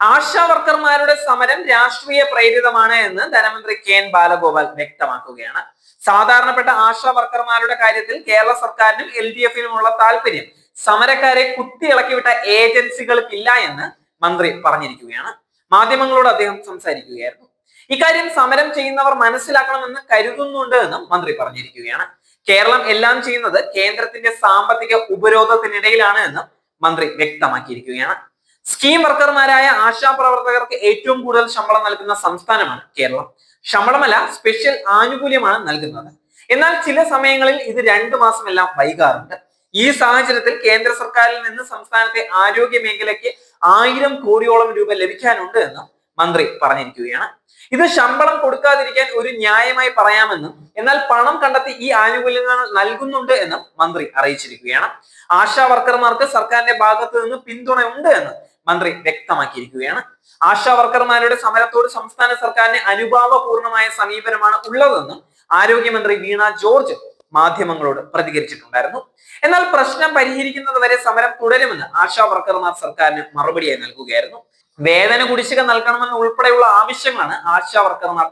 ആശാ വർക്കർമാരുടെ സമരം രാഷ്ട്രീയ പ്രേരിതമാണ് എന്ന് ധനമന്ത്രി കെ എൻ ബാലഗോപാൽ വ്യക്തമാക്കുകയാണ്. സാധാരണപ്പെട്ട ആശാ വർക്കർമാരുടെ കാര്യത്തിൽ കേരള സർക്കാരിനും എൽ ഡി എഫിനുമുള്ള താല്പര്യം സമരക്കാരെ കുത്തിയിളക്കിവിട്ട ഏജൻസികൾക്കില്ല എന്ന് മന്ത്രി പറഞ്ഞിരിക്കുകയാണ്. മാധ്യമങ്ങളോട് അദ്ദേഹം സംസാരിക്കുകയായിരുന്നു. ഇക്കാര്യം സമരം ചെയ്യുന്നവർ മനസ്സിലാക്കണമെന്ന് കരുതുന്നുണ്ട് എന്നും മന്ത്രി പറഞ്ഞിരിക്കുകയാണ്. കേരളം എല്ലാം ചെയ്യുന്നത് കേന്ദ്രത്തിന്റെ സാമ്പത്തിക ഉപരോധത്തിനിടയിലാണ് എന്നും മന്ത്രി വ്യക്തമാക്കിയിരിക്കുകയാണ്. സ്കീം വർക്കർമാരായ ആശാ പ്രവർത്തകർക്ക് ഏറ്റവും കൂടുതൽ ശമ്പളം നൽകുന്ന സംസ്ഥാനമാണ് കേരളം. ശമ്പളമല്ല സ്പെഷ്യൽ ആനുകൂല്യമാണ് നൽകുന്നത്. എന്നാൽ ചില സമയങ്ങളിൽ ഇത് രണ്ടു മാസമെല്ലാം വൈകാറുണ്ട്. ഈ സാഹചര്യത്തിൽ കേന്ദ്ര സർക്കാരിൽ നിന്ന് സംസ്ഥാനത്തെ ആരോഗ്യ മേഖലയ്ക്ക് ആയിരം കോടിയോളം രൂപ ലഭിക്കാനുണ്ട് എന്ന് മന്ത്രി പറഞ്ഞിരിക്കുകയാണ്. ഇത് ശമ്പളം കൊടുക്കാതിരിക്കാൻ ഒരു ന്യായമായി പറയാമെന്നും എന്നാൽ പണം കണ്ടെത്തി ഈ ആനുകൂല്യങ്ങൾ നൽകുന്നുണ്ട് എന്നും മന്ത്രി അറിയിച്ചിരിക്കുകയാണ്. ആശാ വർക്കർമാർക്ക് സർക്കാരിന്റെ ഭാഗത്ത് നിന്ന് പിന്തുണ ഉണ്ട് എന്ന് മന്ത്രി വ്യക്തമാക്കിയിരിക്കുകയാണ്. ആശാ വർക്കർമാരുടെ സമരത്തോട് സംസ്ഥാന സർക്കാരിന് അനുഭാവപൂർണമായ സമീപനമാണ് ഉള്ളതെന്നും ആരോഗ്യമന്ത്രി വീണ ജോർജ് മാധ്യമങ്ങളോട് പ്രതികരിച്ചിട്ടുണ്ടായിരുന്നു. എന്നാൽ പ്രശ്നം പരിഹരിക്കുന്നത് വരെ സമരം തുടരുമെന്ന് ആശാ വർക്കർമാർ സർക്കാരിന് മറുപടിയായി നൽകുകയായിരുന്നു. വേതന കുടിശ്ശിക നൽകണമെന്ന് ഉൾപ്പെടെയുള്ള ആവശ്യങ്ങളാണ് ആശാ വർക്കർമാർ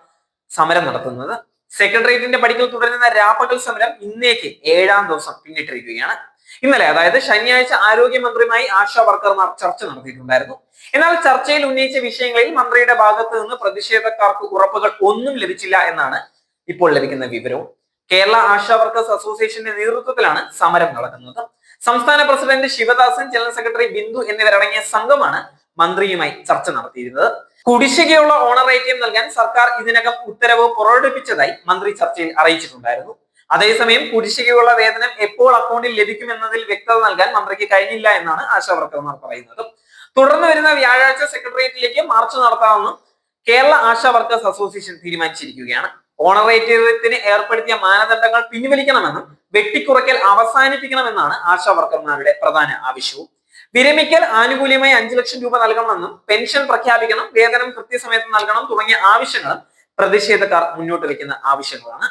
സമരം നടത്തുന്നത്. സെക്രട്ടേറിയറ്റിന്റെ പടിക്കൽ തുടരുന്ന രാപ്പകൽ സമരം ഇന്നേക്ക് ഏഴാം ദിവസം പിന്നിട്ടിരിക്കുകയാണ്. ഇന്നലെ അതായത് ശനിയാഴ്ച ആരോഗ്യമന്ത്രിയുമായി ആശാ വർക്കർമാർ ചർച്ച നടത്തിയിട്ടുണ്ടായിരുന്നു. എന്നാൽ ചർച്ചയിൽ ഉന്നയിച്ച വിഷയങ്ങളിൽ മന്ത്രിയുടെ ഭാഗത്ത് നിന്ന് പ്രതിഷേധക്കാർക്ക് ഉറപ്പുകൾ ഒന്നും ലഭിച്ചില്ല എന്നാണ് ഇപ്പോൾ ലഭിക്കുന്ന വിവരവും. കേരള ആശാ വർക്കേഴ്സ് അസോസിയേഷന്റെ നേതൃത്വത്തിലാണ് സമരം നടക്കുന്നത്. സംസ്ഥാന president Sivadasan general secretary Bindu എന്നിവരടങ്ങിയ സംഘമാണ് മന്ത്രിയുമായി ചർച്ച നടത്തിയിരുന്നത്. കുടിശ്ശികയുള്ള ഓണറേറ്റിയം നൽകാൻ സർക്കാർ ഇതിനകം ഉത്തരവ് പുറപ്പെടുപ്പിച്ചതായി മന്ത്രി ചർച്ചയിൽ അറിയിച്ചിട്ടുണ്ടായിരുന്നു. അതേസമയം കുടിശ്ശികയുള്ള വേതനം എപ്പോൾ അക്കൗണ്ടിൽ ലഭിക്കും എന്നതിൽ വ്യക്തത നൽകാൻ മന്ത്രിക്ക് കഴിഞ്ഞില്ല എന്നാണ് ആശാവർക്കർമാർ പറയുന്നത്. തുടർന്ന് വരുന്ന വ്യാഴാഴ്ച സെക്രട്ടേറിയറ്റിലേക്ക് മാർച്ച് നടത്താമെന്നും കേരള ആശാ വർക്കേഴ്സ് അസോസിയേഷൻ തീരുമാനിച്ചിരിക്കുകയാണ്. ഓണറേറ്റിയത്തിന് ഏർപ്പെടുത്തിയ മാനദണ്ഡങ്ങൾ പിൻവലിക്കണമെന്നും വെട്ടിക്കുറയ്ക്കൽ അവസാനിപ്പിക്കണമെന്നാണ് ആശാ വർക്കർമാരുടെ പ്രധാന ആവശ്യവും. വിരമിക്കൽ ആനുകൂല്യമായി അഞ്ചു ലക്ഷം രൂപ നൽകണമെന്നും പെൻഷൻ പ്രഖ്യാപിക്കണം വേതനം കൃത്യസമയത്ത് നൽകണം തുടങ്ങിയ ആവശ്യങ്ങളും പ്രതിഷേധക്കാർ മുന്നോട്ട് വയ്ക്കുന്ന ആവശ്യങ്ങളാണ്.